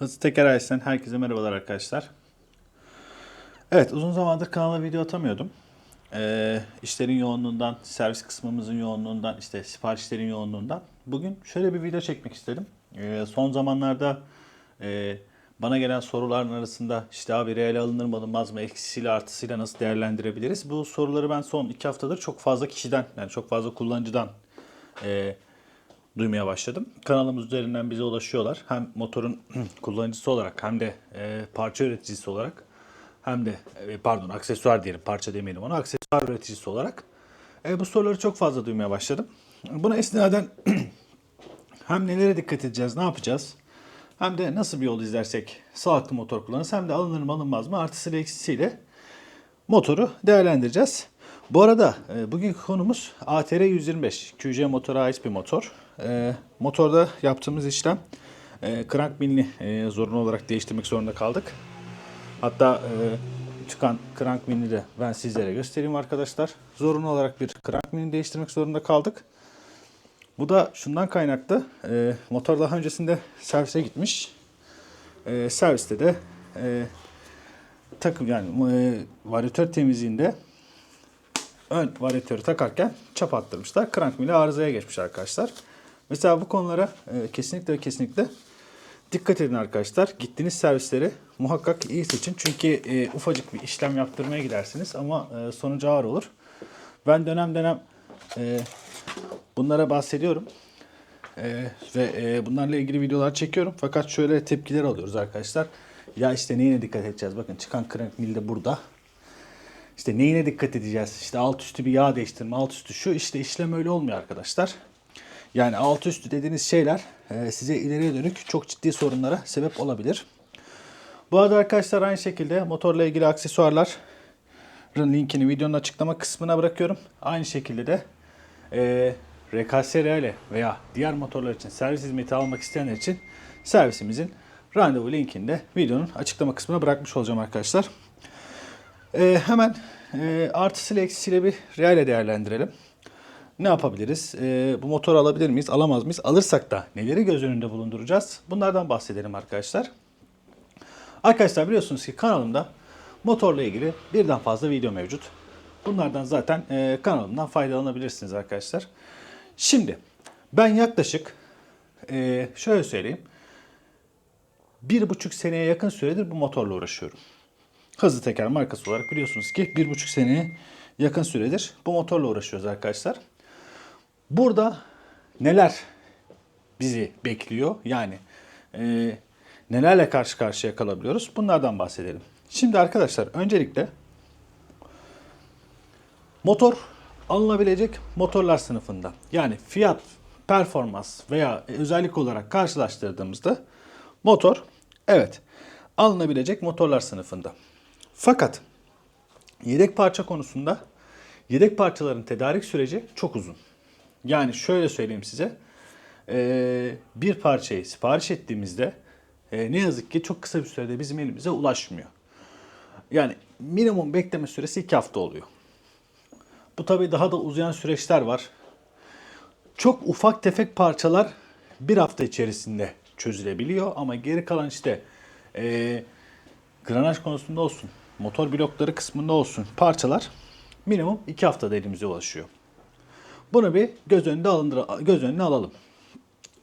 Hızlı Teker Ailesi'nden herkese merhabalar arkadaşlar. Evet uzun zamandır kanala video atamıyordum. Ee, işlerin yoğunluğundan, servis kısmımızın yoğunluğundan, işte siparişlerin yoğunluğundan. Bugün şöyle bir video çekmek istedim. Ee, son zamanlarda e, bana gelen soruların arasında işte abi reel alınır mı alınmaz mı, eksisiyle artısıyla nasıl değerlendirebiliriz? Bu soruları ben son iki haftadır çok fazla kişiden, yani çok fazla kullanıcıdan e, duymaya başladım. Kanalımız üzerinden bize ulaşıyorlar. Hem motorun kullanıcısı olarak hem de e, parça üreticisi olarak hem de e, pardon aksesuar diyelim parça demeyelim ona aksesuar üreticisi olarak e, bu soruları çok fazla duymaya başladım. Buna istinaden hem nelere dikkat edeceğiz, ne yapacağız? Hem de nasıl bir yol izlersek sağlıklı motor kullanırız hem de alınır mı alınmaz mı artısıyla eksisiyle motoru değerlendireceğiz. Bu arada e, bugünkü konumuz ATR 125 QC motora ait bir motor. E, motorda yaptığımız işlem e, crank milini e, zorunlu olarak değiştirmek zorunda kaldık. Hatta e, çıkan crank milini de ben sizlere göstereyim arkadaşlar. Zorunlu olarak bir crank milini değiştirmek zorunda kaldık. Bu da şundan kaynaklı. E, motor daha öncesinde servise gitmiş. E, serviste de e, takım yani e, varyatör temizliğinde ön varyatörü takarken çap attırmışlar. Crank mili arızaya geçmiş arkadaşlar. Mesela bu konulara e, kesinlikle ve kesinlikle dikkat edin arkadaşlar. Gittiğiniz servisleri muhakkak iyi seçin. Çünkü e, ufacık bir işlem yaptırmaya gidersiniz ama e, sonucu ağır olur. Ben dönem dönem e, bunlara bahsediyorum. E, ve e, bunlarla ilgili videolar çekiyorum. Fakat şöyle tepkiler alıyoruz arkadaşlar. Ya işte neyine dikkat edeceğiz? Bakın çıkan crank mil de burada. İşte neyine dikkat edeceğiz? İşte alt üstü bir yağ değiştirme, alt üstü şu. işte işlem öyle olmuyor arkadaşlar. Yani alt üstü dediğiniz şeyler e, size ileriye dönük çok ciddi sorunlara sebep olabilir. Bu arada arkadaşlar aynı şekilde motorla ilgili aksesuarların linkini videonun açıklama kısmına bırakıyorum. Aynı şekilde de e, RKS Reale veya diğer motorlar için servis hizmeti almak isteyenler için servisimizin randevu linkini de videonun açıklama kısmına bırakmış olacağım arkadaşlar. Ee, hemen e, artısıyla eksisiyle bir reale değerlendirelim. Ne yapabiliriz? Ee, bu motoru alabilir miyiz? Alamaz mıyız? Alırsak da neleri göz önünde bulunduracağız? Bunlardan bahsedelim arkadaşlar. Arkadaşlar biliyorsunuz ki kanalımda motorla ilgili birden fazla video mevcut. Bunlardan zaten e, kanalımdan faydalanabilirsiniz arkadaşlar. Şimdi ben yaklaşık e, şöyle söyleyeyim. Bir buçuk seneye yakın süredir bu motorla uğraşıyorum. Hızlı teker markası olarak biliyorsunuz ki bir buçuk seneye yakın süredir bu motorla uğraşıyoruz arkadaşlar. Burada neler bizi bekliyor? Yani e, nelerle karşı karşıya kalabiliyoruz? Bunlardan bahsedelim. Şimdi arkadaşlar öncelikle motor alınabilecek motorlar sınıfında. Yani fiyat, performans veya özellik olarak karşılaştırdığımızda motor evet alınabilecek motorlar sınıfında. Fakat yedek parça konusunda yedek parçaların tedarik süreci çok uzun. Yani şöyle söyleyeyim size. Ee, bir parçayı sipariş ettiğimizde e, ne yazık ki çok kısa bir sürede bizim elimize ulaşmıyor. Yani minimum bekleme süresi 2 hafta oluyor. Bu tabii daha da uzayan süreçler var. Çok ufak tefek parçalar bir hafta içerisinde çözülebiliyor ama geri kalan işte e, granaj konusunda olsun, motor blokları kısmında olsun parçalar minimum 2 haftada elimize ulaşıyor. Bunu bir göz önünde alındır göz önüne alalım.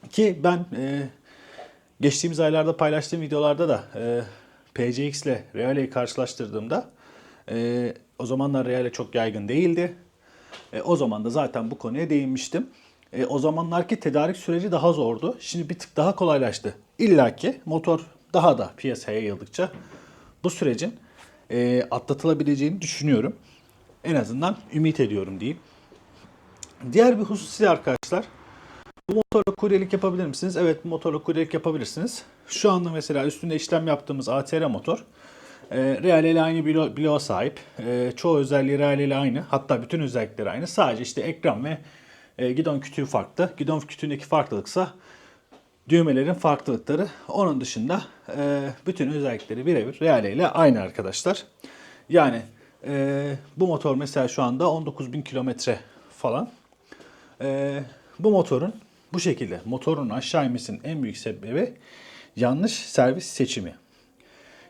Ki ben e, geçtiğimiz aylarda paylaştığım videolarda da e, PCX ile Reale'yi karşılaştırdığımda e, o zamanlar Reale çok yaygın değildi. E, o zaman da zaten bu konuya değinmiştim. E, o zamanlarki tedarik süreci daha zordu. Şimdi bir tık daha kolaylaştı. İlla ki motor daha da piyasaya yayıldıkça bu sürecin e, atlatılabileceğini düşünüyorum. En azından ümit ediyorum diyeyim. Diğer bir husus ise arkadaşlar. Bu motorla kuryelik yapabilir misiniz? Evet bu motorla kuryelik yapabilirsiniz. Şu anda mesela üstünde işlem yaptığımız ATR motor e, Reale ile aynı blo bloğa sahip. E, çoğu özelliği Reale ile aynı. Hatta bütün özellikleri aynı. Sadece işte ekran ve e, gidon kütüğü farklı. Gidon kütüğündeki farklılıksa düğmelerin farklılıkları. Onun dışında e, bütün özellikleri birebir Reale ile aynı arkadaşlar. Yani e, bu motor mesela şu anda 19.000 kilometre falan. E, bu motorun bu şekilde motorun aşağı inmesinin en büyük sebebi yanlış servis seçimi.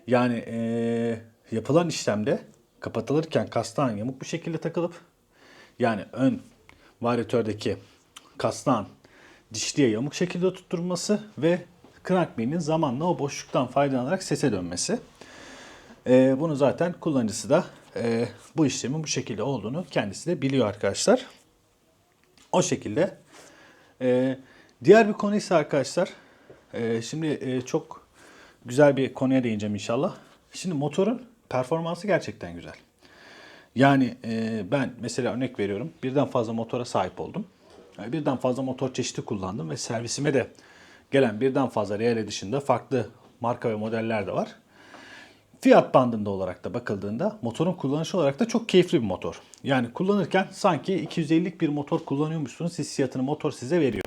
Yani eee, yapılan işlemde kapatılırken kastan yamuk bir şekilde takılıp yani ön varyatördeki kastan dişliye yamuk şekilde tutturulması ve crankpin'in zamanla o boşluktan faydalanarak sese dönmesi. Eee, bunu zaten kullanıcısı da eee, bu işlemin bu şekilde olduğunu kendisi de biliyor arkadaşlar. O şekilde. Ee, diğer bir konu ise arkadaşlar, e, şimdi e, çok güzel bir konuya değineceğim inşallah. Şimdi motorun performansı gerçekten güzel. Yani e, ben mesela örnek veriyorum, birden fazla motora sahip oldum. Yani birden fazla motor çeşidi kullandım ve servisime de gelen birden fazla Real dışında farklı marka ve modeller de var. Fiyat bandında olarak da bakıldığında motorun kullanışı olarak da çok keyifli bir motor. Yani kullanırken sanki 250'lik bir motor kullanıyormuşsunuz hissiyatını motor size veriyor.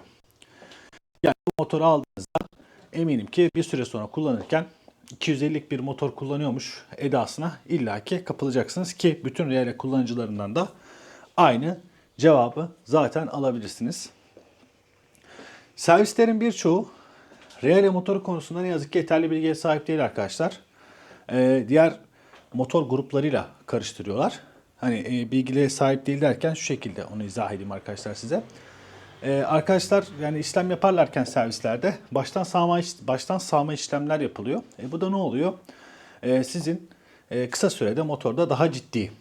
Yani bu motoru aldığınızda eminim ki bir süre sonra kullanırken 250'lik bir motor kullanıyormuş edasına illaki kapılacaksınız ki bütün real kullanıcılarından da aynı cevabı zaten alabilirsiniz. Servislerin birçoğu Reale motoru konusunda ne yazık ki yeterli bilgiye sahip değil arkadaşlar. Ee, diğer motor gruplarıyla karıştırıyorlar. Hani e, bilgiye sahip değil derken şu şekilde onu izah edeyim arkadaşlar size. Ee, arkadaşlar yani işlem yaparlarken servislerde baştan sağma baştan sağma işlemler yapılıyor. E, bu da ne oluyor? Ee, sizin e, kısa sürede motorda daha ciddi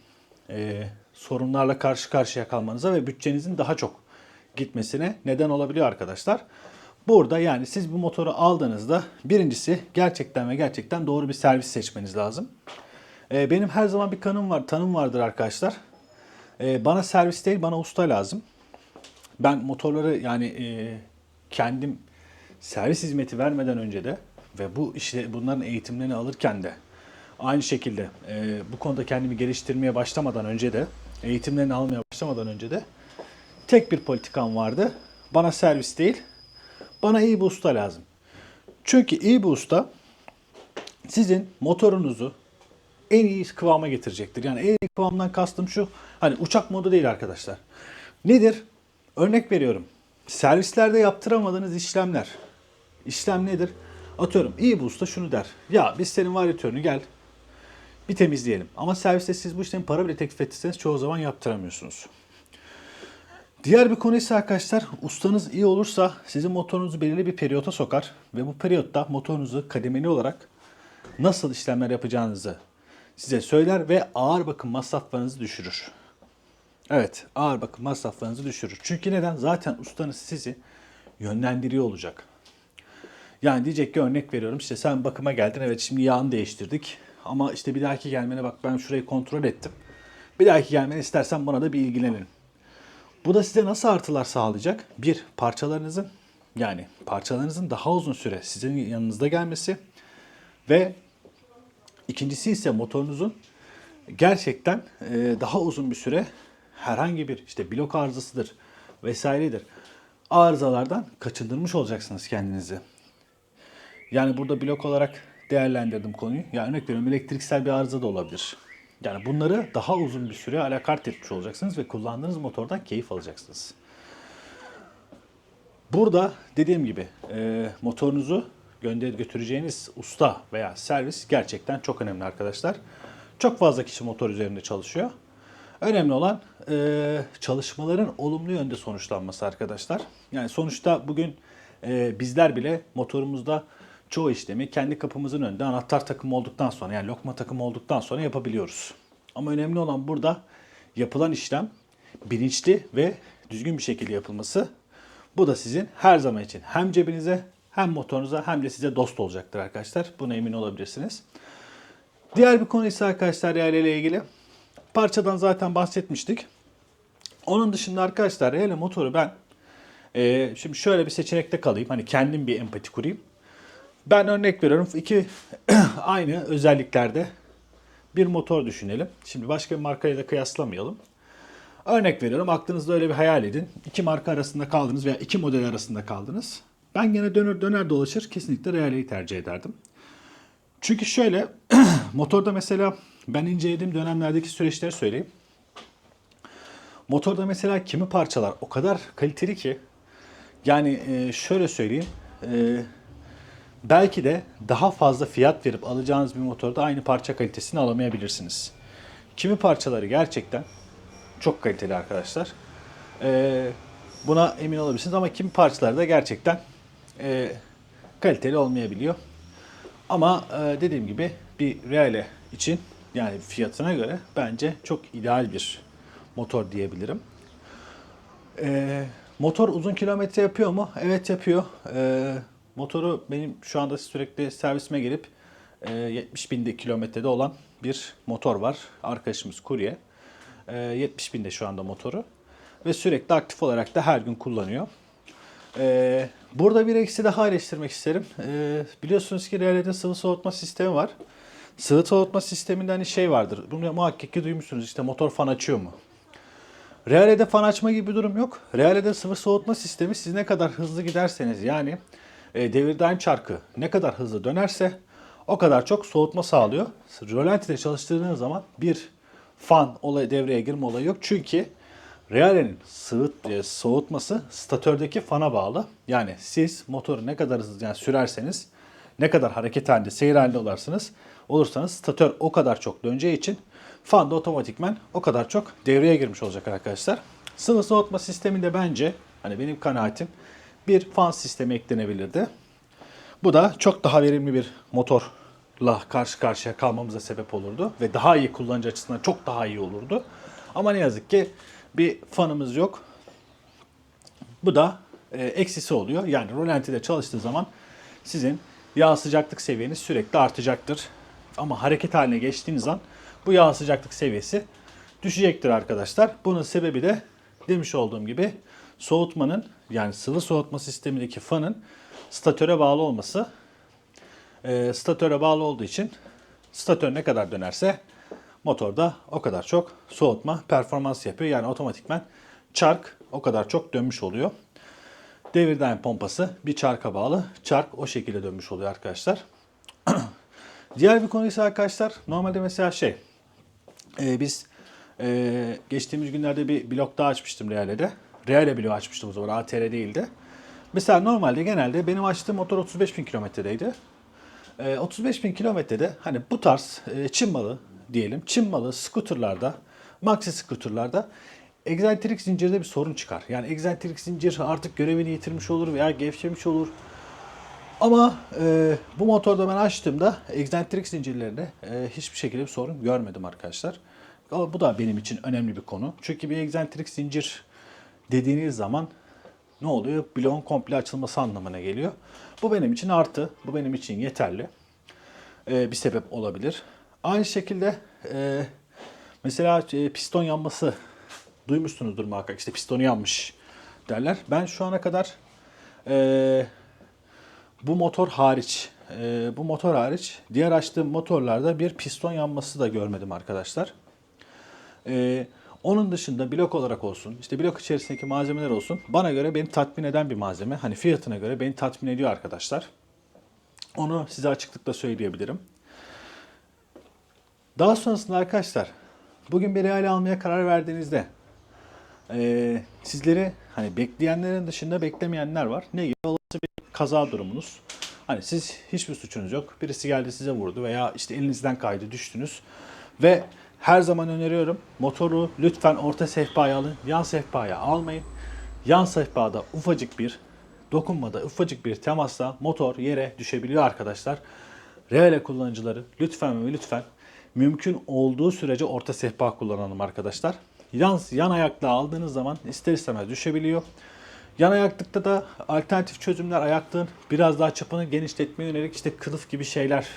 e, sorunlarla karşı karşıya kalmanıza ve bütçenizin daha çok gitmesine neden olabiliyor arkadaşlar. Burada yani siz bu motoru aldığınızda birincisi gerçekten ve gerçekten doğru bir servis seçmeniz lazım. Ee, benim her zaman bir kanım var, tanım vardır arkadaşlar. Ee, bana servis değil, bana usta lazım. Ben motorları yani e, kendim servis hizmeti vermeden önce de ve bu işte bunların eğitimlerini alırken de aynı şekilde e, bu konuda kendimi geliştirmeye başlamadan önce de eğitimlerini almaya başlamadan önce de tek bir politikam vardı. Bana servis değil, bana iyi bir usta lazım. Çünkü iyi bir usta sizin motorunuzu en iyi kıvama getirecektir. Yani en iyi kıvamdan kastım şu. Hani uçak modu değil arkadaşlar. Nedir? Örnek veriyorum. Servislerde yaptıramadığınız işlemler. İşlem nedir? Atıyorum iyi bir usta şunu der. Ya biz senin varyatörünü gel bir temizleyelim. Ama serviste siz bu işlemi para bile teklif etseniz çoğu zaman yaptıramıyorsunuz. Diğer bir konu ise arkadaşlar ustanız iyi olursa sizin motorunuzu belirli bir periyota sokar ve bu periyotta motorunuzu kademeli olarak nasıl işlemler yapacağınızı size söyler ve ağır bakım masraflarınızı düşürür. Evet, ağır bakım masraflarınızı düşürür. Çünkü neden? Zaten ustanız sizi yönlendiriyor olacak. Yani diyecek ki örnek veriyorum işte sen bakıma geldin evet şimdi yağını değiştirdik. Ama işte bir dahaki gelmene bak ben şurayı kontrol ettim. Bir dahaki gelmeni istersen bana da bir ilgilenin. Bu da size nasıl artılar sağlayacak? Bir, parçalarınızın yani parçalarınızın daha uzun süre sizin yanınızda gelmesi ve ikincisi ise motorunuzun gerçekten e, daha uzun bir süre herhangi bir işte blok arızasıdır vesairedir. Arızalardan kaçındırmış olacaksınız kendinizi. Yani burada blok olarak değerlendirdim konuyu. Yani örnek veriyorum elektriksel bir arıza da olabilir. Yani bunları daha uzun bir süre alakart etmiş olacaksınız ve kullandığınız motordan keyif alacaksınız. Burada dediğim gibi e, motorunuzu gönder götüreceğiniz usta veya servis gerçekten çok önemli arkadaşlar. Çok fazla kişi motor üzerinde çalışıyor. Önemli olan e, çalışmaların olumlu yönde sonuçlanması arkadaşlar. Yani sonuçta bugün e, bizler bile motorumuzda çoğu işlemi kendi kapımızın önünde anahtar takımı olduktan sonra yani lokma takımı olduktan sonra yapabiliyoruz. Ama önemli olan burada yapılan işlem bilinçli ve düzgün bir şekilde yapılması. Bu da sizin her zaman için hem cebinize hem motorunuza hem de size dost olacaktır arkadaşlar. Buna emin olabilirsiniz. Diğer bir konu ise arkadaşlar Real ile ilgili. Parçadan zaten bahsetmiştik. Onun dışında arkadaşlar Real motoru ben e, şimdi şöyle bir seçenekte kalayım. Hani kendim bir empati kurayım. Ben örnek veriyorum. iki aynı özelliklerde bir motor düşünelim. Şimdi başka bir markayla da kıyaslamayalım. Örnek veriyorum. Aklınızda öyle bir hayal edin. İki marka arasında kaldınız veya iki model arasında kaldınız. Ben gene döner döner dolaşır kesinlikle Reale'yi tercih ederdim. Çünkü şöyle motorda mesela ben incelediğim dönemlerdeki süreçleri söyleyeyim. Motorda mesela kimi parçalar o kadar kaliteli ki yani şöyle söyleyeyim. Belki de daha fazla fiyat verip alacağınız bir motorda aynı parça kalitesini alamayabilirsiniz. Kimi parçaları gerçekten çok kaliteli arkadaşlar. Ee, buna emin olabilirsiniz ama kimi parçaları da gerçekten e, kaliteli olmayabiliyor. Ama e, dediğim gibi bir Reale için yani fiyatına göre bence çok ideal bir motor diyebilirim. E, motor uzun kilometre yapıyor mu? Evet yapıyor. E, motoru benim şu anda sürekli servisime gelip e, 70 binde kilometrede olan bir motor var. Arkadaşımız kurye. E, 70 binde şu anda motoru. Ve sürekli aktif olarak da her gün kullanıyor. Ee, burada bir eksi daha eleştirmek isterim. Biliyorsunuz ki Reale'de sıvı soğutma sistemi var. Sıvı soğutma sisteminde hani şey vardır. Bunu muhakkak ki duymuşsunuz. İşte motor fan açıyor mu? Reale'de fan açma gibi bir durum yok. Reale'de sıvı soğutma sistemi siz ne kadar hızlı giderseniz yani e, devir daim çarkı ne kadar hızlı dönerse o kadar çok soğutma sağlıyor. Rölantide çalıştırdığınız zaman bir fan olay devreye girme olayı yok. Çünkü Reale'nin sıvı, e, soğutması statördeki fana bağlı. Yani siz motoru ne kadar hızlı yani sürerseniz, ne kadar hareket halinde, seyir halinde olarsınız, olursanız statör o kadar çok döneceği için fan da otomatikmen o kadar çok devreye girmiş olacak arkadaşlar. Sıvı soğutma sisteminde bence, hani benim kanaatim, bir fan sistemi eklenebilirdi. Bu da çok daha verimli bir motorla karşı karşıya kalmamıza sebep olurdu ve daha iyi kullanıcı açısından çok daha iyi olurdu. Ama ne yazık ki bir fanımız yok. Bu da e, eksisi oluyor. Yani rolantide çalıştığı zaman sizin yağ sıcaklık seviyeniz sürekli artacaktır. Ama hareket haline geçtiğiniz an bu yağ sıcaklık seviyesi düşecektir arkadaşlar. Bunun sebebi de demiş olduğum gibi soğutmanın yani sıvı soğutma sistemindeki fanın statöre bağlı olması. E, statöre bağlı olduğu için statör ne kadar dönerse motorda o kadar çok soğutma performans yapıyor. Yani otomatikmen çark o kadar çok dönmüş oluyor. Devir daim pompası bir çarka bağlı. Çark o şekilde dönmüş oluyor arkadaşlar. Diğer bir konu ise arkadaşlar normalde mesela şey e, biz e, geçtiğimiz günlerde bir blok daha açmıştım Real'de. Real'e bloğu açmıştım o zaman ATR değildi. Mesela normalde genelde benim açtığım motor 35 bin kilometredeydi. E, 35 bin kilometrede hani bu tarz e, Çin malı diyelim Çin malı scooterlarda, maxi scooterlarda egzantrik zincirde bir sorun çıkar. Yani egzantrik zincir artık görevini yitirmiş olur veya gevşemiş olur. Ama e, bu motorda ben açtığımda egzantrik zincirlerinde e, hiçbir şekilde bir sorun görmedim arkadaşlar. Bu da benim için önemli bir konu. Çünkü bir egzantrik zincir dediğiniz zaman ne oluyor? Bloğun komple açılması anlamına geliyor. Bu benim için artı. Bu benim için yeterli. E, bir sebep olabilir. Aynı şekilde e, mesela e, piston yanması duymuşsunuzdur muhakkak. İşte pistonu yanmış derler. Ben şu ana kadar e, bu motor hariç e, bu motor hariç diğer açtığım motorlarda bir piston yanması da görmedim arkadaşlar. E, onun dışında blok olarak olsun, işte blok içerisindeki malzemeler olsun bana göre beni tatmin eden bir malzeme. Hani fiyatına göre beni tatmin ediyor arkadaşlar. Onu size açıklıkla söyleyebilirim. Daha sonrasında arkadaşlar bugün bir real almaya karar verdiğinizde e, sizleri hani bekleyenlerin dışında beklemeyenler var. Ne gibi? Olası bir kaza durumunuz. Hani siz hiçbir suçunuz yok. Birisi geldi size vurdu veya işte elinizden kaydı düştünüz. Ve her zaman öneriyorum motoru lütfen orta sehpaya alın. Yan sehpaya almayın. Yan sehpada ufacık bir dokunmada ufacık bir temasla motor yere düşebiliyor arkadaşlar. Reale kullanıcıları lütfen ve lütfen mümkün olduğu sürece orta sehpa kullanalım arkadaşlar. Yan, yan ayakla aldığınız zaman ister istemez düşebiliyor. Yan ayaklıkta da alternatif çözümler ayaklığın biraz daha çapını genişletmeye yönelik işte kılıf gibi şeyler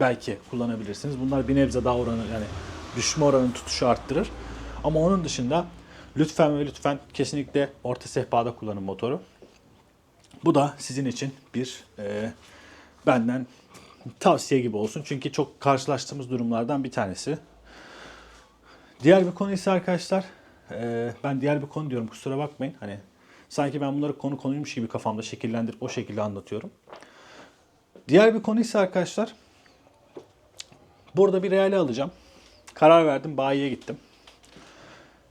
belki kullanabilirsiniz. Bunlar bir nebze daha oranı yani düşme oranını tutuşu arttırır. Ama onun dışında lütfen ve lütfen kesinlikle orta sehpada kullanın motoru. Bu da sizin için bir e, benden tavsiye gibi olsun. Çünkü çok karşılaştığımız durumlardan bir tanesi. Diğer bir konu ise arkadaşlar, e, ben diğer bir konu diyorum kusura bakmayın. Hani sanki ben bunları konu konuymuş gibi kafamda şekillendirip o şekilde anlatıyorum. Diğer bir konu ise arkadaşlar, burada bir reale alacağım. Karar verdim, bayiye gittim.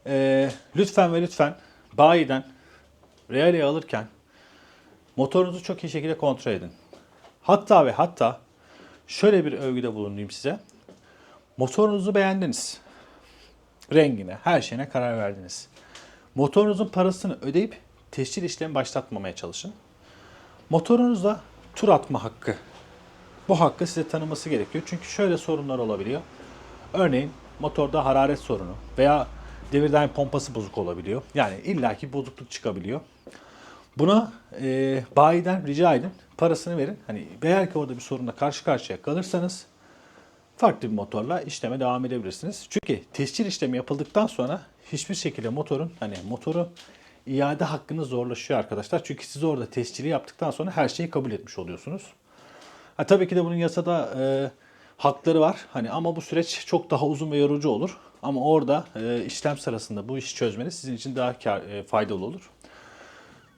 E, lütfen ve lütfen bayiden realeyi alırken motorunuzu çok iyi şekilde kontrol edin. Hatta ve hatta şöyle bir övgüde bulunayım size. Motorunuzu beğendiniz. Rengine, her şeyine karar verdiniz. Motorunuzun parasını ödeyip tescil işlemi başlatmamaya çalışın. Motorunuzda tur atma hakkı. Bu hakkı size tanıması gerekiyor. Çünkü şöyle sorunlar olabiliyor. Örneğin motorda hararet sorunu veya devir daim pompası bozuk olabiliyor. Yani illaki bozukluk çıkabiliyor. Buna e, bayiden rica edin. Parasını verin. Hani eğer ki orada bir sorunla karşı karşıya kalırsanız farklı bir motorla işleme devam edebilirsiniz. Çünkü tescil işlemi yapıldıktan sonra hiçbir şekilde motorun hani motoru iade hakkınız zorlaşıyor arkadaşlar. Çünkü siz orada tescili yaptıktan sonra her şeyi kabul etmiş oluyorsunuz. Ha, tabii ki de bunun yasada e, hakları var. Hani ama bu süreç çok daha uzun ve yorucu olur. Ama orada e, işlem sırasında bu işi çözmeniz sizin için daha kar, e, faydalı olur.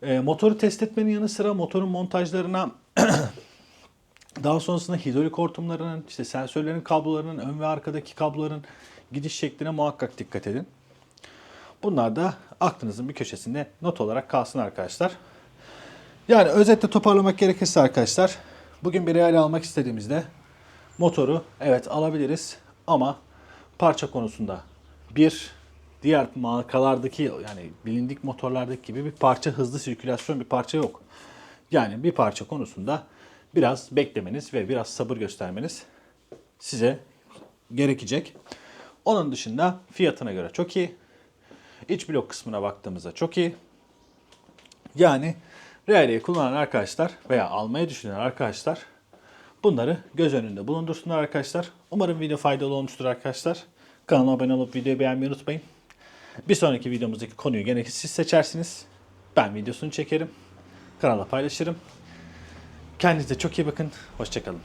E, motoru test etmenin yanı sıra motorun montajlarına daha sonrasında hidrolik hortumlarının, işte sensörlerin kablolarının, ön ve arkadaki kabloların gidiş şekline muhakkak dikkat edin. Bunlar da aklınızın bir köşesinde not olarak kalsın arkadaşlar. Yani özetle toparlamak gerekirse arkadaşlar, bugün bir real almak istediğimizde motoru evet alabiliriz ama parça konusunda bir diğer markalardaki yani bilindik motorlardaki gibi bir parça hızlı sirkülasyon bir parça yok. Yani bir parça konusunda biraz beklemeniz ve biraz sabır göstermeniz size gerekecek. Onun dışında fiyatına göre çok iyi. İç blok kısmına baktığımızda çok iyi. Yani Real'i kullanan arkadaşlar veya almayı düşünen arkadaşlar bunları göz önünde bulundursunlar arkadaşlar. Umarım video faydalı olmuştur arkadaşlar. Kanalıma abone olup videoyu beğenmeyi unutmayın. Bir sonraki videomuzdaki konuyu gene siz seçersiniz. Ben videosunu çekerim. Kanala paylaşırım. Kendinize çok iyi bakın. Hoşçakalın.